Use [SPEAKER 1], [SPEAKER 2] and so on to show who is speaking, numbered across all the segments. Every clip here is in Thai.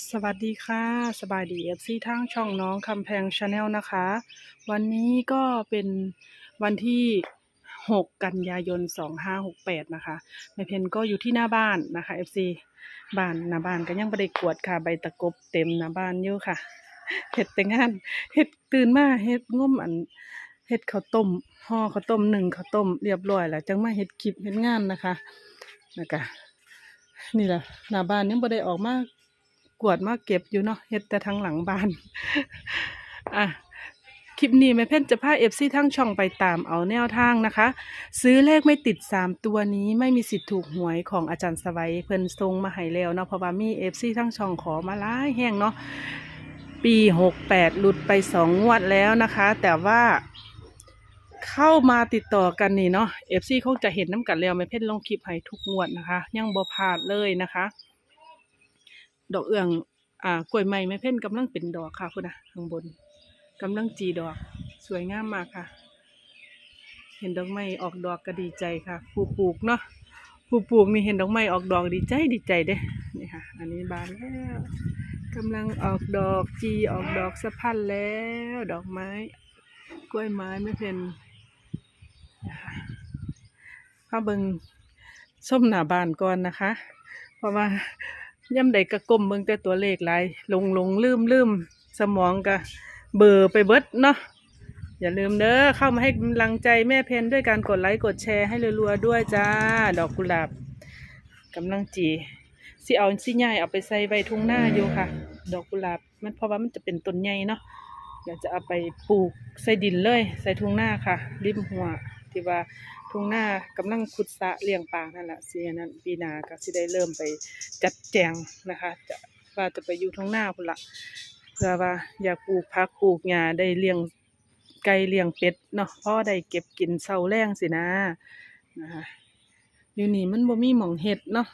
[SPEAKER 1] สวัสดีค่ะสบายดีเอฟซีทางช่องน้องคำแพงชาแนลนะคะ วันนี้ก็เป็นวันที่ 6 กันยายน 2568 นะคะแม่เพนก็อยู่ที่หน้าบ้านนะคะเอฟซีบ้านหน้าบ้านก็ยังไม่ได้กวดค่ะ ใบตะกบเต็มหน้าบ้านอยู่ค่ะเฮ็ดแต่งานเฮ็ดตื่นมาเฮ็ดง่มอันเฮ็ดข้าวต้มห่อข้าวต้มหนึ่งข้าวต้มเรียบร้อยแล้วจังมาเฮ็ดคลิปเฮ็ดงานนะคะนะคะนี่แหละหน้าบ้านยังบ่ได้ออกมา กวดมาเก็บอยู่เนาะเฮ็ดแต่ทางหลังบ้าน อะคลิปนี้แม่เพ่นจะพาเอฟซีทั้งช่องไปตามเอาแนวทางนะคะ ซื้อเลขไม่ติดสามตัวนี้ไม่มีสิทธิ์ถูกหวยของอาจารย์สวัยเพิ่นทรงมาให้แล้วเนาะเพราะว่ามีเอฟซีทั้งช่องขอมาหลายแห้งเนาะปีหกแปดหลุดไปสองงวดแล้วนะคะ แต่ว่าเข้ามาติดต่อกันนี่เนาะเอฟซีคงจะเห็นน้ำกันแล้วไม่เพ่นลงคลิปให้ทุกงวดนะคะ ยังบ่พลาดเลยนะคะ ดอกเอื้องอ่ากล้วยไม้ไม่เพ่นกำลังเป็นดอกค่ะคุณนะข้างบนกำลังจีดอก สวยงามมากค่ะ เห็นดอกไม้ออกดอกก็ดีใจค่ะ ผู้ปลูกเนาะผู้ปลูกนี่เห็นดอกไม้ออกดอกดีใจดีใจเด้นี่ค่ะ อันนี้บานแล้วกำลังออกดอกจีออกดอกสะพันแล้ว ดอกไม้ กล้วยไม้ไม่เป็นข้าเบิงส้มหนาบานก่อนนะคะ เพราะว่า ย่ำใดกระกลมเบิ่งแต่ตัวเลขหลายลงลงลืมลืมสมองก็เบลอร์ไปเบิดเนาะอย่าลืมเด้อเข้ามาให้กำลังใจแม่เพนด้วยการกดไลค์กดแชร์ให้รัวๆด้วยจ้า ดอกกุหลาบกำลังจีสิเอาสิใหญ่เอาไปใส่ใบทุ่งหน้าอยู่ค่ะ ดอกกุหลาบมันเพราะว่ามันจะเป็นต้นใหญ่เนาะอยากจะเอาไปปลูกใส่ดินเลย ใส่ทุ่งหน้าค่ะ ริมหัวที่ว่า ทุ่งหน้ากำลังขุดสะเลี้ยงปลานั่นแหละสิอันนั้นปีนาก็สิได้เริ่มไปจัดแจงนะคะ จะว่าจะไปอยู่ทุ่งหน้าพุ่นละเพื่อว่าอยากปลูกผักปลูกหญ้าได้เลี้ยงไก่เลี้ยงเป็ดเนาะพราะได้เก็บกินเศร้าแรงสินะนะคะอยู่นี่มันบ่มีหม่องเห็ดเนาะ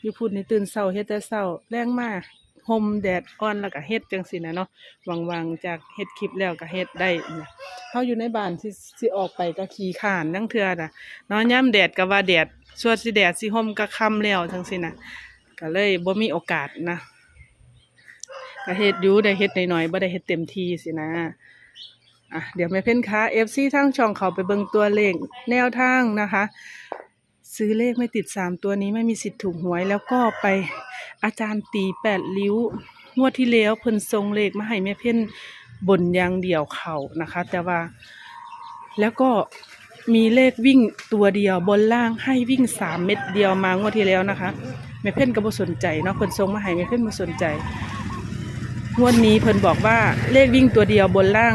[SPEAKER 1] อยู่พูดในตื่นเศร้าเฮ็ดแต่เศร้าแรงมาก ห่มแดดอ่อนแล้วก็เฮ็ดจังสินะเนาะวางๆจากเฮ็ดคลิปแล้วก็เฮ็ดได้เนี่ยเขาอยู่ในบ้านสิสิออกไปก็ขี่ข่านนั่งเทือนะเนอนย่ำแดดก็ว่าแดดส่วนสิแดดสิห่มก็ค่ำแล้วทั้งสินะก็เลยบ่มีโอกาสนะก็เฮ็ดอยู่ได้เฮ็ดหน่อยๆบ่ได้เฮ็ดเต็มที่สินะอะเดี๋ยวแม่เพ่นคะ FC ทั้งช่องเขาไปเบิ่งตัวเลขแนวทางนะคะ ซื้อเลขไม่ติดสามตัวนี้ไม่มีสิทธิ์ถูกหวย แล้วก็ไปอาจารย์ตีแปดริ้ว งวดที่แล้วเพิ่นทรงเลขมาให้แม่เพ่นบนยางเดี่ยวเขานะคะ แต่ว่า แล้วก็มีเลขวิ่งตัวเดียวบนล่างให้วิ่งสามเม็ดเดียวมางวดที่แล้วนะคะแม่เพ่นก็บ่สนใจเนาะเพิ่นทรงมาให้แม่เพ่นบ่สนใจงวดนี้เพิ่นบอกว่าเลขวิ่งตัวเดียวบนล่าง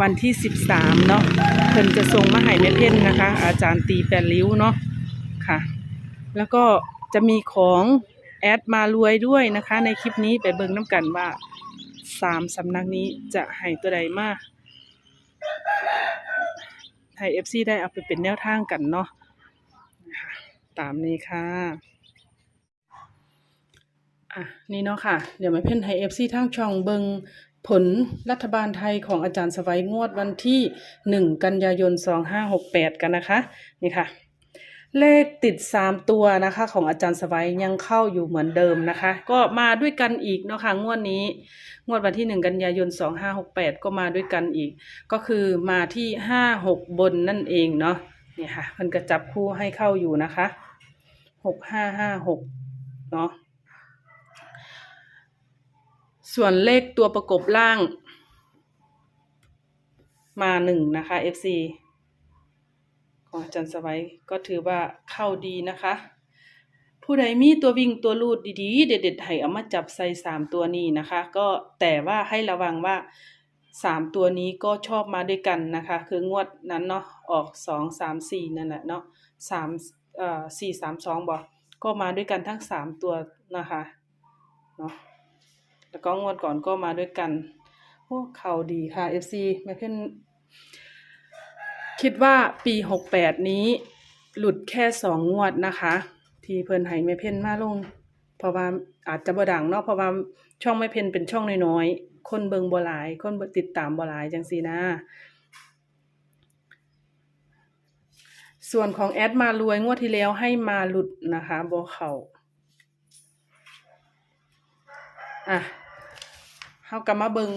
[SPEAKER 1] วันที่สิบสามเนาะเพิ่นจะทรงมาให้แม่เพ่นนะคะ อาจารย์ตีแปดริ้วเนาะ แล้วก็จะมีของแอดมารวยด้วยนะคะ ในคลิปนี้ไปเบิ่งน้ำกันว่าสามสำนักนี้จะให้ตัวใดมากให้เอฟซีได้เอาไปเป็นแนวทางกันเนาะตามนี้ค่ะอะ นี่เนาะค่ะ เดี๋ยวมาเพ่นให้เอฟซีทางช่องเบิงผลรัฐบาลไทยของอาจารย์สวัยงวดวันที่หนึ่งกันยายนสองห้าหกแปดกันนะคะ นี่ค่ะ เลขติดสามตัวนะคะ ของอาจารย์สวัยยังเข้าอยู่เหมือนเดิมนะคะ ก็มาด้วยกันอีกเนาะค่ะงวดนี้ งวดวันที่หนึ่งกันยายนสองห้าหกแปดก็มาด้วยกันอีก ก็คือมาที่ห้าหกบนนั่นเองเนาะเนี่ยค่ะ มันก็จับคู่ให้เข้าอยู่นะคะหกห้าห้าหกเนาะส่วนเลขตัวประกบล่าง มาหนึ่งนะคะ FC ของอาจารย์สวัยก็ถือว่าเข้าดีนะคะ ผู้ใดมีตัววิ่งตัวลูดดีๆ เด็ดๆให้เอามาจับใส่สามตัวนี้นะคะ ก็แต่ว่าให้ระวังว่าสามตัวนี้ก็ชอบมาด้วยกันนะคะ คืองวดนั้นเนาะออกสองสามสี่นั่นแหละเนาะสามเอ่อสี่สามสองบอกก็มาด้วยกันทั้งสามตัวนะคะเนาะแล้วก็งวดก่อนก็มาด้วยกันโอ้เข่าดีค่ะ FC แม่เพ่น คิดว่าปีหกแปดนี้หลุดแค่สองงวดนะคะ ที่เพิ่นให้แม่เพ่นมาลง เพราะว่าอาจจะบ่ดังเนาะเพราะว่าช่องแม่เพ่นเป็นช่องน้อยๆคนเบิงบ่หลาย คนติดตามบ่หลายจังซี่นะ ส่วนของแอดมารวยงวดที่แล้วให้มาหลุดนะคะบ่เขาอะเฮากลับมาเบิง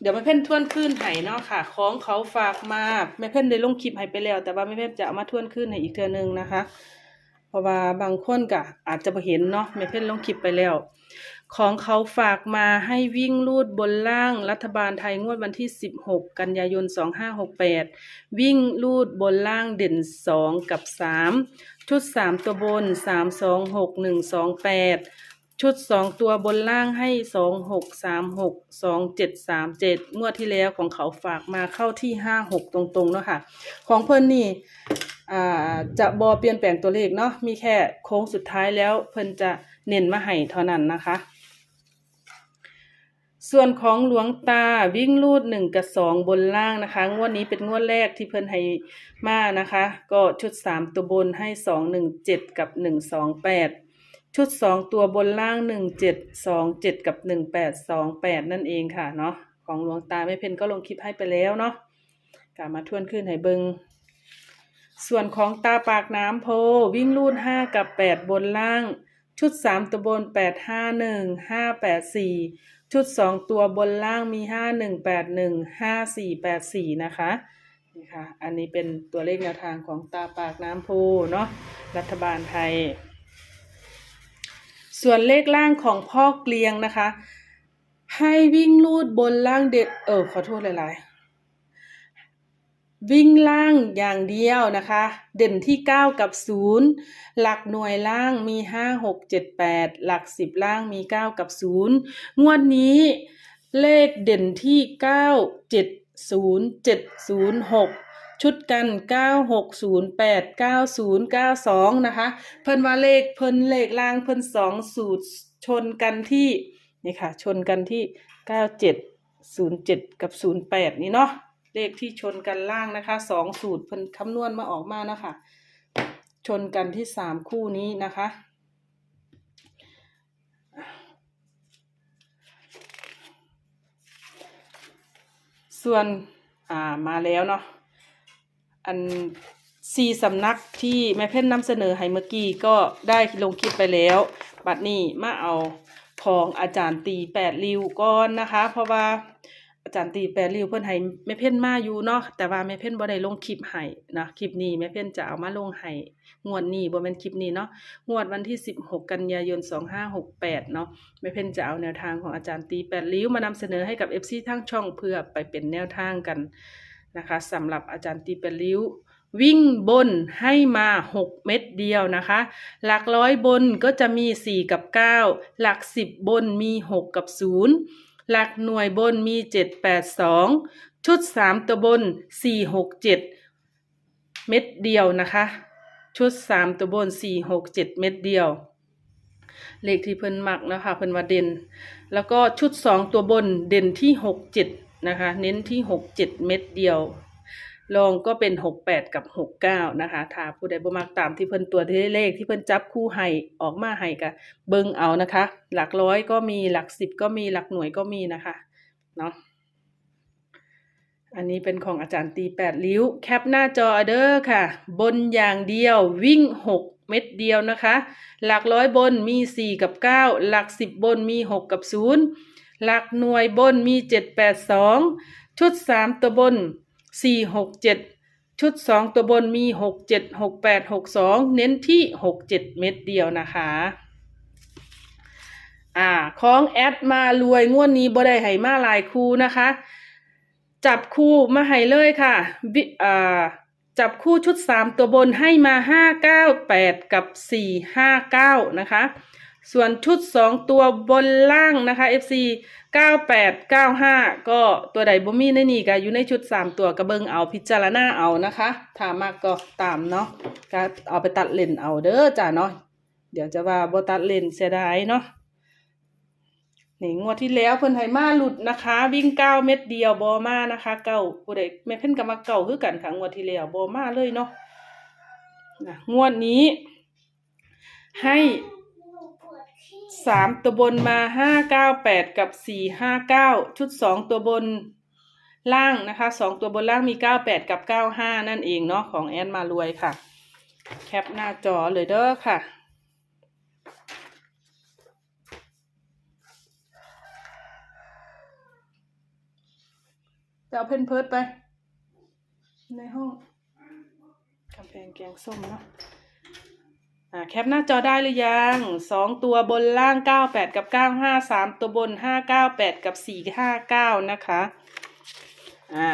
[SPEAKER 1] เดี๋ยวแม่เพ่นทวนคืนให้เนาะค่ะ ของเขาฝากมาแม่เพ่นได้ลงคลิปให้ไปแล้ว แต่ว่าแม่เพ่นจะเอามาทวนคืนให้อีกเทื่อนึงนะคะ เพราะว่าบางคนก็อาจจะบ่เห็นเนาะแม่เพ่นลงคลิปไปแล้ว ของเขาฝากมาให้วิ่งลูดบนล่างรัฐบาลไทยงวดวันที่ 16 กันยายน 2568 วิ่งลูดบนล่างเด่น 2 กับ 3 ชุด 3 ตัวบน 3 2 6 1 2 8 ชุด2ตัวบนล่างให้2 6 3 6 2 7 3 7งเจ็ดสามเจ็ดงวดที่แล้วของเขาฝากมาเข้าที่5 6ตรงๆเนาะค่ะ ของเพิ่นนี่จะบอเปลี่ยนแปลงตัวเลขเนาะมีแค่โค้งสุดท้ายแล้วเพิ่นจะเน้นมาให้เท่านั้นนะคะ ส่วนของหลวงตาวิ่งลูดหนึ่งกับสองบนล่างนะคะงวดนี้เป็นงวดแรกที่เพิ่นให้มานะคะ ก็ชุดสามตัวบนให้สองหนึ่งเจ็ดกับหนึ่งสองแปด ชุดสองตัวบนล่างหนึ่งเจ็ดสองเจ็ดกับหนึ่งแปดสองแปดนั่นเองค่ะเนาะของหลวงตาไม่เพ็นก็ลงคลิปให้ไปแล้วเนาะกลับมาทวนขึ้นให้เบิงส่วนของตาปากน้ำโพวิ่งลูดห้ากับแปดบนล่าง ชุดสามตัวบนแปดห้าหนึ่งห้าแปดสี่ชุดสองตัวบนล่างมีห้าหนึ่งแปดหนึ่งห้าสี่แปดสี่นะคะนี่ค่ะอันนี้เป็นตัวเลขแนวทางของตาปากน้ำโพเนาะรัฐบาลไทย ส่วนเลขล่างของพ่อเกลียงนะคะ ให้วิ่งลูดบนล่างเด็ดเออขอโทษหลายๆ วิ่งล่างอย่างเดียวนะคะ เด่นที่ 9 กับ 0 หลักหน่วยล่างมี 5 6 7 8 หลัก 10 ล่างมี 9 กับ 0 งวดนี้เลขเด่นที่ 9 7 0 7 0 6 ชุดกัน 9 6 0 8 9 0 9 2 นะคะ เพิ่นว่าเลขเพิ่นเลขล่างเพิ่นสองสูตรชนกันที่นี่ค่ะ ชนกันที่ 97 07 กับ 08 นี่เนาะเลขที่ชนกันล่างนะคะสองสูตรเพิ่นคำนวณมาออกมานะคะ ชนกันที่สามคู่นี้นะคะส่วน อ่า มาแล้วเนาะ อันสี่สำนักที่แม่เพ่นนำเสนอให้เมื่อกี้ก็ได้ลงคลิปไปแล้ว บัดนี้มาเอาของอาจารย์ตีแปดริวก่อนนะคะ เพราะว่าอาจารย์ตีแปดริ้วเพิ่อนให้แม่เพ่นมาอยู่เนาะแต่ว่าแม่เพ่นบ่ได้ลงคลิปให้นะคลิปนี้แม่เพ่นจะเอามาลงให้งวดนี้บ่แม่นคลิปนี้เนาะงวดวันที่ 16 กันยายน 2568 เนาะแม่เพ่นจะเอาแนวทางของอาจารย์ตีแปดริ้วมานำเสนอให้กับ FC ทั้งช่องเพื่อไปเป็นแนวทางกัน นะคะสำหรับอาจารย์ตีแปริ้ว วิ่งบนให้มา 6 เม็ดเดียวนะคะ หลักร้อยบนก็จะมี 4 กับ 9 หลัก 10 บนมี 6 กับ 0 หลักหน่วยบนมี 7 8 2 ชุด 3 ตัวบน 4 6 7 เม็ดเดียวนะคะ ชุด 3 ตัวบน 4 6 7 เม็ดเดียวเลขที่เพิ่นมักนะคะเพิ่นว่าเด่น แล้วก็ชุด 2 ตัวบนเด่นที่ 6 7 นะคะ เน้นที่6 7เจ็ดเม็ดเดียวลองก็เป็น68กับ69นะคะถ้าผู้ใดบ่มักตามที่เพิ่นตัวที่เลขที่เพิ่นจับคู่ให้ออกมาให้ก็เบิ่งเอานะคะ หลักร้อยก็มีหลักสิบก็มีหลักหน่วยก็มีนะคะเนาะอันนี้เป็นของอาจารย์ตีแปดริ้ว แคปหน้าจอเด้อค่ะ บนอย่างเดียววิ่ง6เม็ดเดียวนะคะ หลักร้อยบนมี4กับ9หลัก10บบนมี6กับ0 หลักหน่วยบนมี7 8 2ชุด3ตัวบนสี่หกเจ็ดชุดสองตัวบนมีหกเจ็ดหกแปดหกสองเน้นที่หกเจ็ดเม็ดเดียวนะคะอ่าของแอดมารวยงวดนี้บ่ได้ให้มาหลายคู่นะคะ จับคู่มาให้เลยค่ะวิอ่าจับคู่ชุดสามตัวบนให้มาห้าเก้าแปดกับสี่ห้าเก้านะคะ ส่วนชุดสองตัวบนล่างนะคะ FC เก้าแปดเก้าห้าก็ตัวใดบ่มีในนี่ก็อยู่ในชุดสามตัวกระเบิงเอาพิจารณาเอานะคะถ้ามากก็ตามเนาะก็เอาไปตัดเลนเอาเด้อจ้าเนาะเดี๋ยวจะว่าบ่ตัดเลนเสียดายเนาะนี่งวดที่แล้วเพิ่นให้มาหลุดนะคะ วิ่งเก้าเม็ดเดียวบ่มานะคะ เก้าผู้ใดแม่เพิ่นก็มาเก้าคือกันค่ะงวดที่แล้วบ่มาเลยเนาะนะงวดนี้ให้ สามตัวบนมาห้าเก้าแปดกับสี่ห้าเก้าชุดสองตัวบนล่างนะคะสองตัวบนล่างมีเก้าแปดกับเก้าห้านั่นเองเนาะของแอนมารวยค่ะ แคปหน้าจอเลยเด้อค่ะจะเอาเพนเพิร์ดไป ในห้องกำแพงแกงส้มเนาะ แคปหน้าจอได้หรือยังสองตัวบนล่างเก้าแปดกับเก้าห้าสามตัวบนห้าเก้าแปดกับสี่ห้าเก้านะคะ อ่า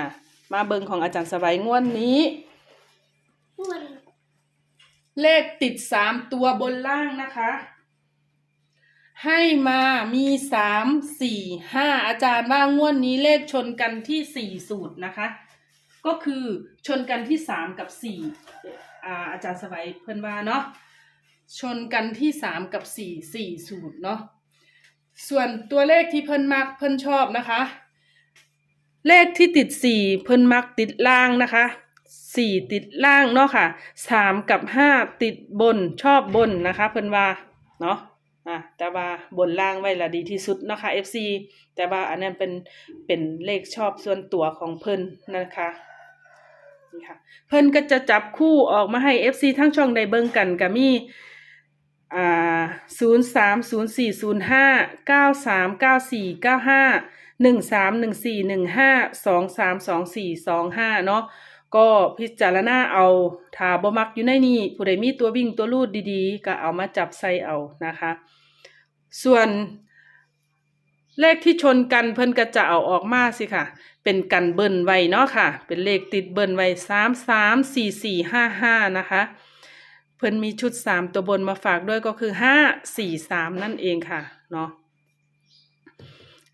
[SPEAKER 1] มาเบิงของอาจารย์สบายงวดนี้ เลขติดสามตัวบนล่างนะคะ ให้มามีสามสี่ห้าอาจารย์ว่างวดนี้เลขชนกันที่สี่สูตรนะคะ ก็คือชนกันที่สามกับสี่อ่าอาจารย์สบายเพิ่นว่าเนาะ ชนกันที่สามกับสี่สี่สูตรเนาะส่วนตัวเลขที่เพิ่นมักเพิ่นชอบนะคะ เลขที่ติดสี่เพิ่นมักติดล่างนะคะสี่ติดล่างเนาะค่ะสามกับห้าติดบนชอบบนนะคะเพิ่นว่าเนาะอะแต่ว่าบนล่างไว้ละดีที่สุดนะคะ FC แต่ว่าอันนั้นเป็นเป็นเลขชอบส่วนตัวของเพิ่นนะคะนี่ค่ะเพิ่นก็จะจับคู่ออกมาให้ FC ทั้งช่องได้เบิ่งกันก็มี อ่าศูนย์สามศูนย์สี่ศูนย์ห้าเก้าสามเก้าสี่เก้าห้าหนึ่งสามหนึ่งสี่หนึ่งห้าสองสามสองสี่สองห้าเนาะก็พิจารณาเอาถาบมักอยู่ในนี้ผู้ใดมีตัววิ่งตัวลูดดีๆ ก็เอามาจับใส่เอานะคะ ส่วนเลขที่ชนกันเพิ่นก็จะเอาออกมาสิค่ะ เป็นกันเบิ้ลไว้เนาะค่ะ เป็นเลขติดเบิ้ลไว้สามสามสี่สี่ห้าห้านะคะ พิ่นมีชุดสามตัวบนมาฝากด้วยก็คือห้าสี่สามนั่นเองค่ะเนาะ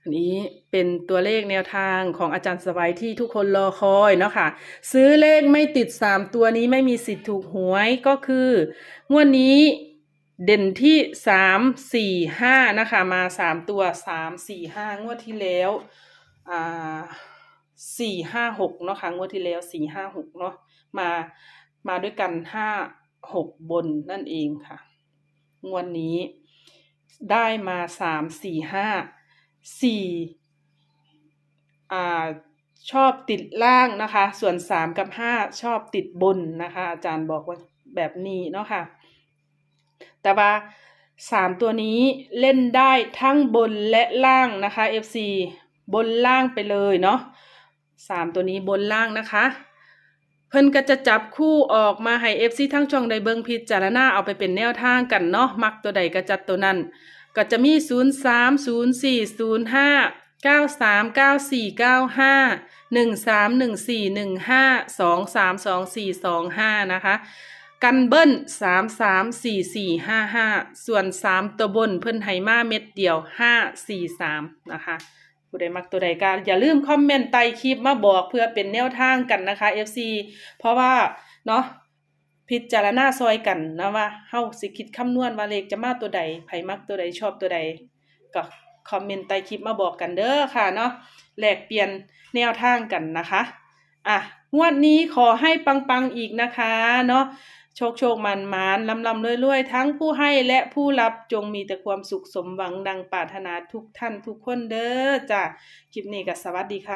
[SPEAKER 1] อันนี้เป็นตัวเลขแนวทางของอาจารย์สบายที่ทุกคนรอคอยเนาะค่ะ ซื้อเลขไม่ติดสามตัวนี้ไม่มีสิทธิ์ถูกหวยก็คืองวดนี้เด่นที่สามสี่ห้านะคะมาสามตัวสามสี่ห้างวดที่แล้วอ่าสี่ห้าหกเนาะค่ะงวดที่แล้วสี่ห้าหกเนาะมามาด้วยกันห้า หกบนนั่นเองค่ะ งวดนี้ได้มาสามสี่ห้าสี่อ่าชอบติดล่างนะคะ ส่วนสามกับห้าชอบติดบนนะคะ อาจารย์บอกว่าแบบนี้เนาะค่ะ แต่ว่าสามตัวนี้เล่นได้ทั้งบนและล่างนะคะ FC บนล่างไปเลยเนาะสามตัวนี้บนล่างนะคะ เพิ่นก็จะจับคู่ออกมาให้ FC ทั้งช่องได้เบิ่งพิจารณาเอาไปเป็นแนวทางกันเนาะมักตัวใดก็จัดตัวนั้น ก็จะมี 0 3 0 4 0 5 9 3 9 4 9 5 1 3 1 4 1 5 2 3 2 4 2 5 นะคะ กันเบิ้ล3 3 4 4 5 5 ส่วน 3 ตัวบนเพิ่นให้มาเม็ดเดียว 5 4 3 นะคะ ผู้ใดมักตัวใดก็อย่าลืมคอมเมนต์ใต้คลิปมาบอกเพื่อเป็นแนวทางกันนะคะ FC เพราะว่าเนาะพิจารณาซอยกันนะว่าเฮาสิคิดคำนวณว่าเลขจะมาตัวใดไผมักตัวใดชอบตัวใดก็คอมเมนต์ใต้คลิปมาบอกกันเด้อค่ะเนาะแลกเปลี่ยนแนวทางกันนะคะ อะงวดนี้ขอให้ปังๆอีกนะคะเนาะ ชคโชคมันมานลำลำเรื่อยๆ ทั้งผู้ให้และผู้รับจงมีแต่ความสุขสมหวังดังปรารถนาทุกท่านทุกคนเด้อจ้ะคลิปนี้ก็สวัสดีค่ะ